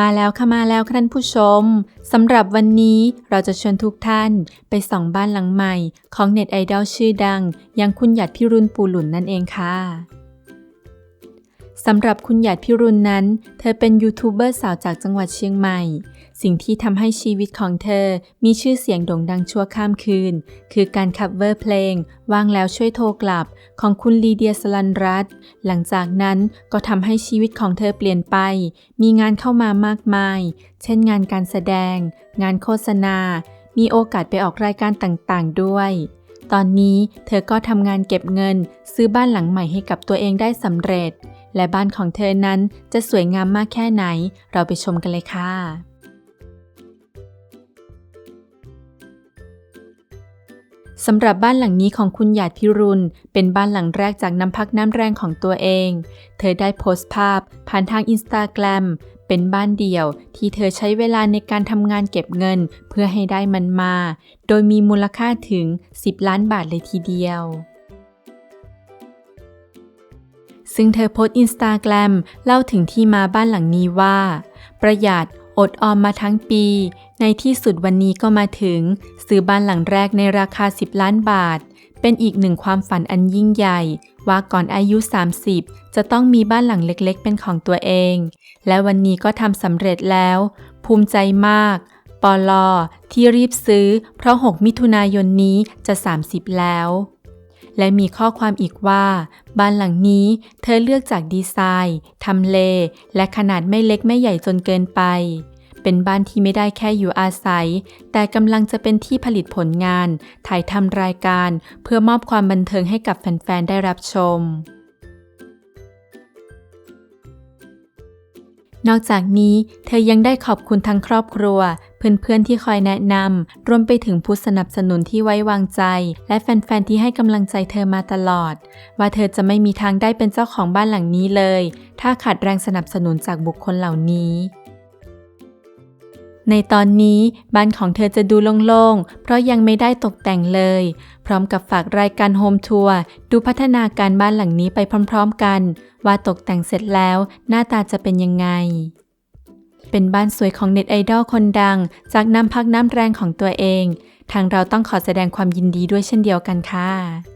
มาแล้วค่ะมาแล้วค่ะท่านผู้ชมสำหรับวันนี้เราจะชวนทุกท่านไปส่องบ้านหลังใหม่ ของเน็ตไอดอลชื่อดังอย่างคุณหยัดพิรุณปูหลุนนั่นเองค่ะ สำหรับคุณหยัดพิรุณนั้น เธอเป็นยูทูบเบอร์สาวจากจังหวัดเชียงใหม่ สิ่งที่ทำให้ชีวิตของเธอมีชื่อเสียงโด่งดังชั่วข้ามคืน คือการคัฟเวอร์เพลง ว่างแล้วช่วยโทรกลับ ของคุณลีเดียสลันรัตหลังจากนั้นก็ทำให้ชีวิตของเธอเปลี่ยนไป มีงานเข้ามามากมาย เช่นงานการแสดง งานโฆษณา มีโอกาสไปออกรายการต่างๆ ด้วยตอนนี้เธอก็ทำงานเก็บเงิน ซื้อบ้านหลังใหม่ให้กับตัวเองได้สำเร็จ และบ้านของเธอนั้นจะสวยงามมากแค่ไหน เราไปชมกันเลยค่ะสำหรับบ้านหลังนี้ของคุณหยาดพิรุณ เป็นบ้านหลังแรกจากน้ำพักน้ำแรงของตัวเอง เธอได้โพสต์ภาพ ผ่านทางอินสตาแกรมเป็นบ้านเดี่ยวที่เธอใช้เวลาในการทำงานเก็บเงินเพื่อให้ได้มันมา โดยมีมูลค่าถึง 10 ล้านบาทเลยทีเดียว ซึ่งเธอโพสต์อินสตาแกรมเล่าถึงที่มาบ้านหลังนี้ว่า ประหยัดอดออมมาทั้งปี ในที่สุดวันนี้ก็มาถึง ซื้อบ้านหลังแรกในราคา 10 ล้านบาท เป็นอีกหนึ่งความฝันอันยิ่งใหญ่ ว่าก่อนอายุ 30 จะต้องมีบ้านหลังเล็กๆ เป็นของตัวเอง และวันนี้ก็ทำสำเร็จแล้ว ภูมิใจมาก ปอลอที่รีบซื้อ เพราะ 6 มิถุนายนนี้จะ 30 แล้ว และมีข้อความอีกว่า บ้านหลังนี้เธอเลือกจากดีไซน์ทำเล และขนาดไม่เล็กไม่ใหญ่จนเกินไป เป็นบ้านที่ไม่ได้แค่อยู่อาศัย แต่กำลังจะเป็นที่ผลิตผลงาน ถ่ายทำรายการ เพื่อมอบความบันเทิงให้กับแฟนๆได้รับชม นอกจากนี้เธอยังได้ขอบคุณทั้งครอบครัว เพื่อนๆที่คอยแนะนำรวมไปถึงผู้สนับสนุนที่ไว้วางใจ และแฟนๆที่ให้กำลังใจเธอมาตลอด ว่าเธอจะไม่มีทางได้เป็นเจ้าของบ้านหลังนี้เลย ถ้าขาดแรงสนับสนุนจากบุคคลเหล่านี้ ในตอนนี้บ้านของเธอจะดูโล่งๆ เพราะยังไม่ได้ตกแต่งเลย พร้อมกับฝากรายการโฮมทัวร์ดูพัฒนาการบ้านหลังนี้ไปพร้อมๆกัน ว่าตกแต่งเสร็จแล้วหน้าตาจะเป็นยังไง เป็นบ้านสวยของเน็ตไอดอลคนดัง จากน้ำพักน้ำแรงของตัวเอง ทางเราต้องขอแสดงความยินดีด้วยเช่นเดียวกันค่ะ